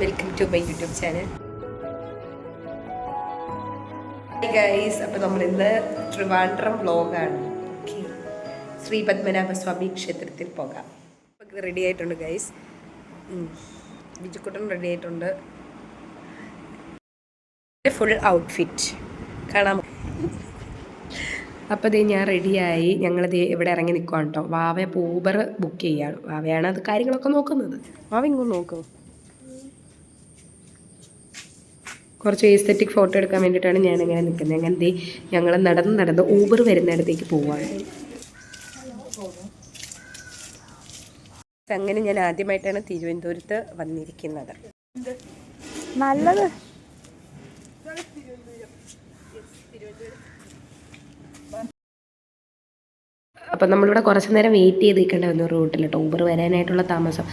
Welcome to my YouTube channel guys അപ്പോൾ നമ്മൾ ഇന്ന് ട്രിവാൻഡ്രം വ്ലോഗാണ് ഓക്കെ ശ്രീ പത്മനാഭസ്വാമി ക്ഷേത്രത്തിൽ പോകാം. റെഡി ആയിട്ടുണ്ട് ഗൈസ് ബിജുക്കുട്ടൻ റെഡി ആയിട്ടുണ്ട്. ഫുൾ ഔട്ട്ഫിറ്റ് കാണാം. അപ്പോൾ ദേ ഞാൻ റെഡിയായി ഞങ്ങളിത് ഇവിടെ ഇറങ്ങി നിൽക്കുവാണ് കേട്ടോ വാവ ഊബർ ബുക്ക് ചെയ്യാണ്. വാവയാണ് അത് കാര്യങ്ങളൊക്കെ നോക്കുന്നത്. വാവ ഇങ്ങോട്ട് നോക്കൂ. കുറച്ച് എസ്തെറ്റിക് ഫോട്ടോ എടുക്കാൻ വേണ്ടിയിട്ടാണ് ഞാൻ ഇങ്ങനെ നിൽക്കുന്നത്. അങ്ങനെ എന്തേ ഞങ്ങൾ നടന്ന് നടന്ന് ഊബർ വരുന്നിടത്തേക്ക് പോവാണ്. അങ്ങനെ ഞാൻ ആദ്യമായിട്ടാണ് തിരുവനന്തപുരത്ത് വന്നിരിക്കുന്നത്. നല്ലത്. അപ്പം നമ്മളിവിടെ കുറച്ച് നേരം വെയിറ്റ് ചെയ്ത് നിൽക്കേണ്ടി വന്നു റൂട്ടിൽ കേട്ടോ. ഊബർ വരാനായിട്ടുള്ള താമസം.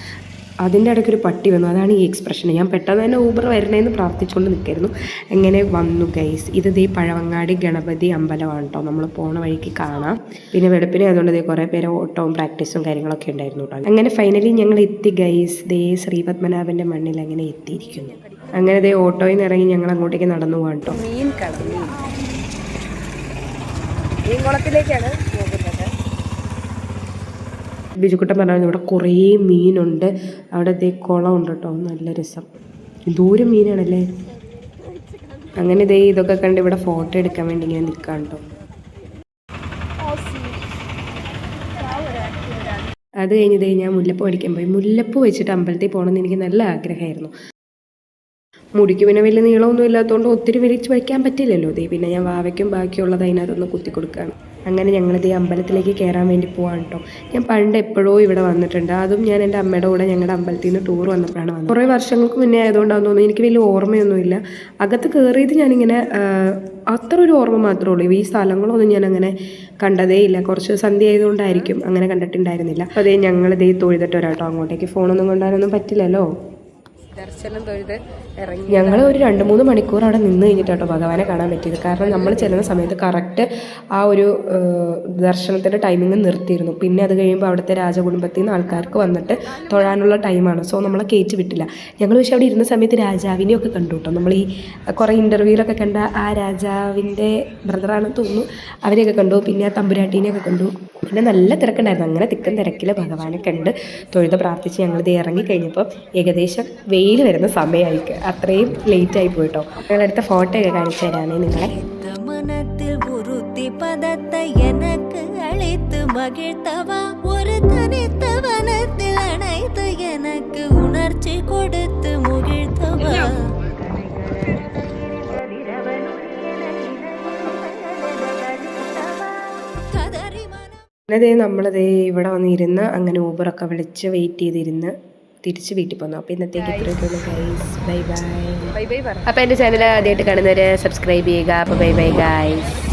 അതിന്റെ ഇടയ്ക്ക് ഒരു പട്ടി വന്നു. അതാണ് ഈ എക്സ്പ്രഷൻ ഞാൻ പെട്ടെന്ന് തന്നെ ഊബർ വരണേന്ന് പ്രാർത്ഥിച്ചുകൊണ്ട് നിൽക്കായിരുന്നു. എങ്ങനെ വന്നു ഗൈസ് ഇത് ദേ പഴവങ്ങാടി ഗണപതി അമ്പലമാണ് കേട്ടോ നമ്മൾ പോണ വഴിക്ക് കാണാം. പിന്നെ വെളുപ്പിനെ അതുകൊണ്ട് ദേ കുറേ പേര് ഓട്ടവും പ്രാക്ടീസും കാര്യങ്ങളൊക്കെ ഉണ്ടായിരുന്നു കേട്ടോ അങ്ങനെ ഫൈനലി ഞങ്ങൾ എത്തി ഗൈസ് ദേ ശ്രീപത്മനാഭന്റെ മണ്ണിൽ അങ്ങനെ എത്തിയിരിക്കുന്നു. അങ്ങനെ ദേ ഓട്ടോയിൽ നിന്ന് ഇറങ്ങി ഞങ്ങൾ അങ്ങോട്ടേക്ക് നടന്നു പോകാം കേട്ടോ മീൻ പോകുന്നത്. ബിജുക്കുട്ടൻ പറഞ്ഞു ഇവിടെ കുറേ മീനുണ്ട്. അവിടെ ദേ കുളമുണ്ട് കേട്ടോ. നല്ല രസം. ദൂരം മീനാണല്ലേ? അങ്ങനെ ഇതേ ഇതൊക്കെ കണ്ട് ഇവിടെ ഫോട്ടോ എടുക്കാൻ വേണ്ടി ഇങ്ങനെ നിൽക്കാം കേട്ടോ. അത് കഴിഞ്ഞ് ദേ ഞാൻ മുല്ലപ്പൂ അടിക്കാൻ പോയി. മുല്ലപ്പൂ വെച്ചിട്ട് അമ്പലത്തിൽ പോകണമെന്ന് എനിക്ക് നല്ല ആഗ്രഹമായിരുന്നു. മുടിക്ക് പിന്നെ വലിയ നീളമൊന്നും ഇല്ലാത്തതുകൊണ്ട് ഒത്തിരി വലിച്ച് വയ്ക്കാൻ പറ്റില്ലല്ലോ ദേ. പിന്നെ ഞാൻ വാവയ്ക്കും ബാക്കിയുള്ളത് അതിനകത്തൊന്ന് കുത്തി കൊടുക്കുകയാണ് അങ്ങനെ ഞങ്ങളിത് ഈ അമ്പലത്തിലേക്ക് കയറാൻ വേണ്ടി പോവാണ് കേട്ടോ ഞാൻ പണ്ട് എപ്പോഴോ ഇവിടെ വന്നിട്ടുണ്ട്. അതും ഞാൻ എന്റെ അമ്മയുടെ കൂടെ ഞങ്ങളുടെ അമ്പലത്തിൽ നിന്ന് ടൂർ വന്നപ്പോഴാണ് വന്നത്. കുറേ വർഷങ്ങൾക്ക് മുന്നേ ആയതുകൊണ്ടാണെന്ന് തോന്നുന്നു. എനിക്ക് വലിയ ഓർമ്മയൊന്നുമില്ല. അകത്ത് കയറിയത് ഞാനിങ്ങനെ അത്ര ഒരു ഓർമ്മ മാത്രമേ ഉള്ളൂ. ഈ സ്ഥലങ്ങളൊന്നും ഞാൻ അങ്ങനെ കണ്ടതേ ഇല്ല. കുറച്ച് സന്ധ്യ ആയതുകൊണ്ടായിരിക്കും അങ്ങനെ കണ്ടിട്ടുണ്ടായിരുന്നില്ല. അപ്പോൾ അതേ ഞങ്ങളിതേ തൊഴുതിട്ട് ഒരാട്ടോ അങ്ങോട്ടേക്ക്. ഫോണൊന്നും കൊണ്ടുവരാനൊന്നും പറ്റില്ലല്ലോ. ഞങ്ങൾ ഒരു രണ്ട് മൂന്ന് മണിക്കൂർ അവിടെ നിന്ന് കഴിഞ്ഞിട്ടാട്ടോ ഭഗവാനെ കാണാൻ പറ്റിയത്. കാരണം നമ്മൾ ചെല്ലുന്ന സമയത്ത് കറക്റ്റ് ആ ഒരു ദർശനത്തിന്റെ ടൈമിങ് നിർത്തിയിരുന്നു. പിന്നെ അത് കഴിയുമ്പോൾ അവിടുത്തെ രാജകുടുംബത്തിൽ നിന്ന് ആൾക്കാർക്ക് വന്നിട്ട് തൊഴാനുള്ള ടൈമാണ് സോ നമ്മളെ കയറ്റി വിട്ടില്ല. ഞങ്ങൾ പക്ഷേ അവിടെ ഇരുന്ന സമയത്ത് രാജാവിനെയൊക്കെ കണ്ടു കേട്ടോ നമ്മൾ ഈ കുറേ ഇന്റർവ്യൂവിലൊക്കെ കണ്ട ആ രാജാവിന്റെ ബ്രദറാണെന്ന് തോന്നുന്നു. അവരെയൊക്കെ കണ്ടു. പിന്നെ ആ തമ്പുരാട്ടീനെയൊക്കെ കണ്ടു. പിന്നെ നല്ല തിരക്കുണ്ടായിരുന്നു. അങ്ങനെ തിക്കും തിരക്കിൽ ഭഗവാനെ കണ്ട് തൊഴുത് പ്രാർത്ഥിച്ച് ഞങ്ങളിത് ഇറങ്ങി കഴിഞ്ഞപ്പോൾ ഏകദേശം വെയിൽ വരുന്ന സമയമായി അത്രയും ലേറ്റ് ആയി പോയിട്ടോ ഞങ്ങളടുത്ത ഫോട്ടോ ഒക്കെ കാണിച്ചു തരാമേ നിങ്ങളെ இந்த மனத்தில் உறுதி பதத்தை எனக்கு அழைத்து மகிழ்த்தவா ஒரு தனித்த வனத்தில் அணைத்து எனக்கு உணர்ச்சி கொடுத்து முகிழ்த்தவா கதறி மனம் പിന്നെ ദേ നമ്മളത് ഇവിടെ വന്നിരുന്ന് അങ്ങനെ ഊബറൊക്കെ വിളിച്ച് വെയിറ്റ് ചെയ്തിരുന്ന് തിരിച്ച് വീട്ടിൽ പോന്നു. അപ്പോൾ ഇന്നത്തേക്ക് ഇത്രയൊക്കെയുള്ളൂ guys bye bye bye bye അപ്പോൾ എന്റെ ചാനൽ ആദ്യമായിട്ട് കാണുന്നവരെ സബ്സ്ക്രൈബ് ചെയ്യുക. അപ്പോൾ ബൈ ബൈ ഗൈസ്